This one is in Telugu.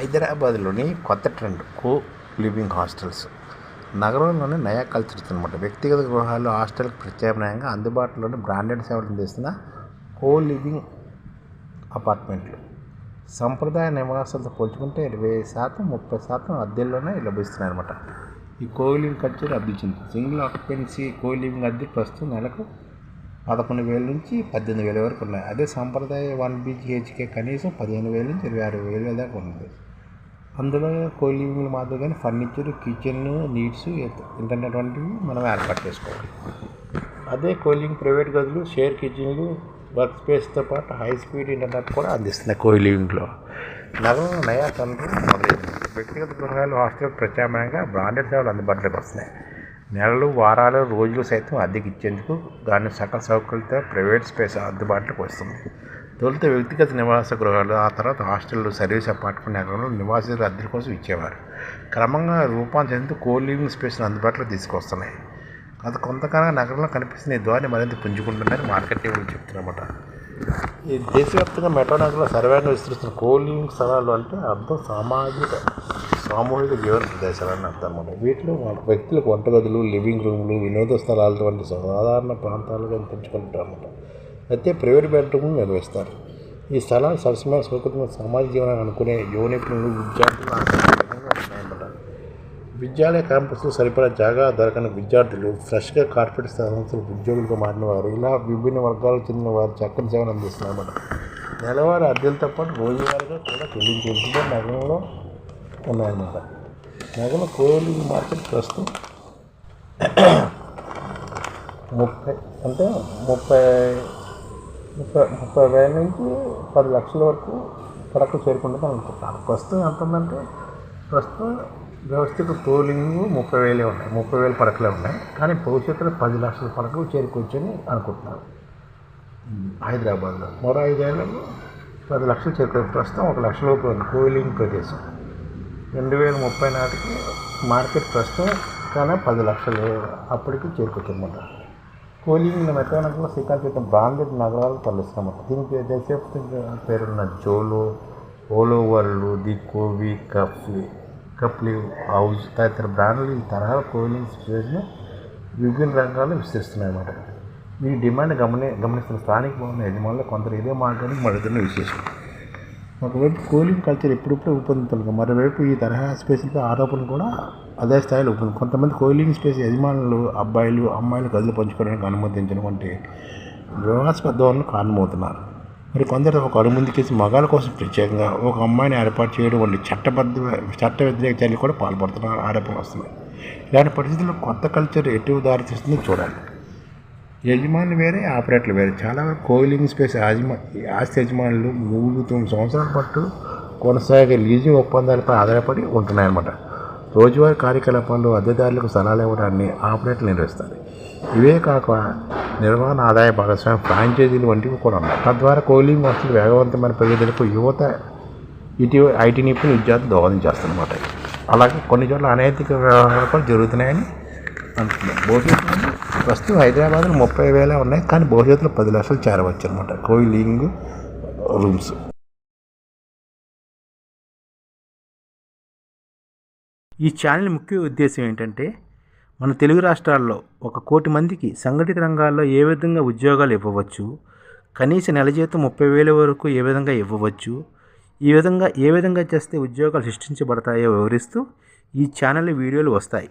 హైదరాబాద్లోని కొత్త ట్రెండ్ కో లివింగ్ హాస్టల్స్. నగరంలోని నయా కల్చర్ అనమాట వ్యక్తిగత గృహాలు హాస్టల్కి ప్రత్యామ్నాయంగా అందుబాటులోని బ్రాండెడ్ సేవలు అందిస్తున్న కో లివింగ్ అపార్ట్మెంట్లు. సంప్రదాయ నివాసాలతో పోల్చుకుంటే ఇరవై శాతం ముప్పై శాతం అద్దెల్లోనే లభిస్తున్నాయి అనమాట ఈ కో లివింగ్ కల్చర్ అభివృద్ధి సింగిల్ ఆక్యుపెన్సీ కో లివింగ్ అద్దె ప్రస్తుతం నెలకు పదకొండు వేల నుంచి పద్దెనిమిది వేల వరకు ఉన్నాయి. అదే సాంప్రదాయ వన్ బీహెచ్కే కనీసం పదిహేను వేల నుంచి ఇరవై ఆరు వేల దాకా ఉంది. అందులో కో లివింగ్ మాదిరిగానే ఫర్నిచర్ కిచెన్ నీడ్స్ ఇంటర్నెట్ వంటివి మనం ఏర్పాటు చేసుకోవాలి. అదే కో లివింగ్ ప్రైవేట్ గదులు షేర్ కిచెన్లు వర్క్ స్పేస్తో పాటు హై స్పీడ్ ఇంటర్నెట్ కూడా అందిస్తున్నాయి కో లివింగ్లో నగరం నయా తండ్రి మొదలైంది వ్యక్తిగత గృహాలు హాస్టల్ ప్రత్యామ్నాయంగా బ్రాండెడ్ సేవలు అందుబాటులోకి వస్తున్నాయి. నెలలు వారాలు రోజులు సైతం అద్దెకి ఇచ్చేందుకు దాని సకల సౌకర్యాలతో ప్రైవేట్ స్పేస్ అందుబాటులోకి వస్తుంది. తొలుత వ్యక్తిగత నివాస గృహాలు ఆ తర్వాత హాస్టళ్ళు సర్వీస్ అపార్ట్మెంట్ నగరంలో నివాసితులు అద్దె కోసం ఇచ్చేవారు. క్రమంగా రూపాంతరం చెందుతూ కో లివింగ్ స్పేస్ని అందుబాటులో తీసుకొస్తున్నాయి గత కొంతకాలంగా నగరంలో కనిపిస్తున్న ఈ ద్వారాన్ని మరింత పుంజుకుంటుందని మార్కెట్ వాళ్ళు చెప్తున్నమాట. ఈ దేశవ్యాప్తంగా మెట్రో నగరంలో సర్వేను విస్తరిస్తున్న కో లివింగ్ స్థలాలు అంటే అర్థం సామాజిక సామూహిక జీవన ప్రదేశాలని అర్థం అన్నమాట వీటిలో వ్యక్తులకు వంటగదులు లివింగ్ రూమ్లు వినోద స్థలాలు వంటి సాధారణ ప్రాంతాలుగా పెంచుకుంటారు అన్నమాట అయితే ప్రైవేట్ బెడ్రూమ్ నిర్వహిస్తారు. ఈ స్థలాలు సరసమైన సౌకర్యం సామాజిక జీవనాన్ని అనుకునే యువ విద్యార్థులు ఉన్నాయన్నమాట విద్యాలయ క్యాంపస్లో సరిపడా జాగా దొరకని విద్యార్థులు ఫ్రెష్గా కార్పొరేట్ సంస్థలు ఉద్యోగులుగా మారిన వారు ఇలా విభిన్న వర్గాలకు చెందిన వారు చక్కని సేవలు అందిస్తున్నారన్నమాట నెలవారీ అద్దెలతో పాటు రోజువారీగా కూడా చెల్లించేందుకు నగరంలో ఉన్నాయన్నమాట. నగరం కోలింగ్ మార్కెట్ ప్రస్తుతం ముప్పై అంటే ముప్పై ముప్పై ముప్పై వేల నుంచి పది లక్షల వరకు పడక చేరుకుంటుంది అనుకుంటున్నాను. ప్రస్తుతం ఎంత ఉందంటే ప్రస్తుతం వ్యవస్థకు టోలింగ్ ముప్పై వేలే ఉన్నాయి. ముప్పై వేల పడకలే ఉన్నాయి. కానీ భవిష్యత్తులో పది లక్షల పడకలు చేరుకోవచ్చని అనుకుంటున్నాను. హైదరాబాద్లో మరో ఐదేళ్ళలో పది లక్షలు చేరుకో ప్రస్తుతం ఒక లక్ష లోపు ఉంది కోయిలింగ్ ప్రదేశం. రెండు వేల ముప్పై నాటికి మార్కెట్ ప్రస్తుతం కానీ పది లక్షలు అప్పటికి చేరుకుతుందన్నమాట కోలింగ్ మెకానిక్లో శ్రీకాకుళం బ్రాండెడ్ నగరాలు తరలిస్తామన్నమాట దీనికి దేశవ్యాప్తంగా పేరున్న జోలో ఓలో వరల్డ్ ది కోవి కప్లీ కప్లీ హౌస్ తదితర బ్రాండ్లు ఈ తరహా కోలింగ్ సిచ్యువేషన్ విభిన్న రంగాల్లో విస్తరిస్తున్నాయి అన్నమాట. ఈ డిమాండ్ గమని గమనిస్తున్న స్థానిక భవన యజమానులు కొందరు ఇదే మార్గాన్ని మరుగుతున్న విశేషం ఒకవైపు కూలింగ్ కల్చర్ ఎప్పుడప్పుడు ఊపందుతుంది మరోవైపు ఈ తరహా స్పేస్లపై ఆరోపణలు కూడా అదే స్థాయిలో ఉంటుంది కొంతమంది కూలింగ్ స్పేస్ యజమానులు అబ్బాయిలు అమ్మాయిలు గదులు పంచుకోవడానికి అనుమతించడం వంటి వివాహాస్పద ధోరణులు కారణమవుతున్నారు. మరి కొందరు ఒక అడుగు ముందుకేసి మగాల కోసం ప్రత్యేకంగా ఒక అమ్మాయిని ఏర్పాటు చేయడం వంటి చట్టబద్ధ చట్ట వ్యతిరేక చర్యలు కూడా పాల్పడుతున్నారు ఆరోపణలు వస్తున్నాయి. ఇలాంటి పరిస్థితుల్లో కొత్త కల్చర్ ఎటు దారి తీస్తుందో చూడాలి. యజమానులు వేరే ఆపరేటర్లు వేరే. చాలా వరకు కోయిలింగ్ స్పేస్ యాజమా ఆస్తి యజమానులు మూడు తొమ్మిది సంవత్సరాల పాటు కొనసాగే లీజింగ్ ఒప్పందాలపై ఆధారపడి ఉంటున్నాయన్నమాట. రోజువారీ కార్యకలాపాలు అద్దెదారులకు స్థలాలు ఇవ్వడాన్ని ఆపరేటర్లు నిర్వహిస్తారు. ఇవే కాక నిర్వహణ ఆదాయ భాగస్వామ్యం ఫ్రాంచైజీలు వంటివి కూడా ఉన్నాయి. తద్వారా కోయిలింగ్ వస్తువులు వేగవంతమైన ప్రయోజనాలకు యువత ఇటీవల ఐటీ నిపుణులు విద్యార్థులు దోహదం చేస్తారన్నమాట అలాగే కొన్ని చోట్ల అనైతిక వ్యవహారాలు కూడా జరుగుతున్నాయని అంటున్నారు భవిష్యత్తులో ప్రస్తుతం హైదరాబాద్లో ముప్పై వేలే ఉన్నాయి కానీ భవిష్యత్తులో పది లక్షలు చేరవచ్చు అనమాట కోయిలింగ్ రూమ్స్. ఈ ఛానల్ ముఖ్య ఉద్దేశం ఏంటంటే మన తెలుగు రాష్ట్రాల్లో ఒక కోటి మందికి సంఘటిత రంగాల్లో ఏ విధంగా ఉద్యోగాలు ఇవ్వవచ్చు కనీస నెల జీతం ముప్పై వేల వరకు ఏ విధంగా ఇవ్వవచ్చు ఈ విధంగా ఏ విధంగా చేస్తే ఉద్యోగాలు సృష్టించబడతాయో వివరిస్తూ ఈ ఛానల్ వీడియోలు వస్తాయి.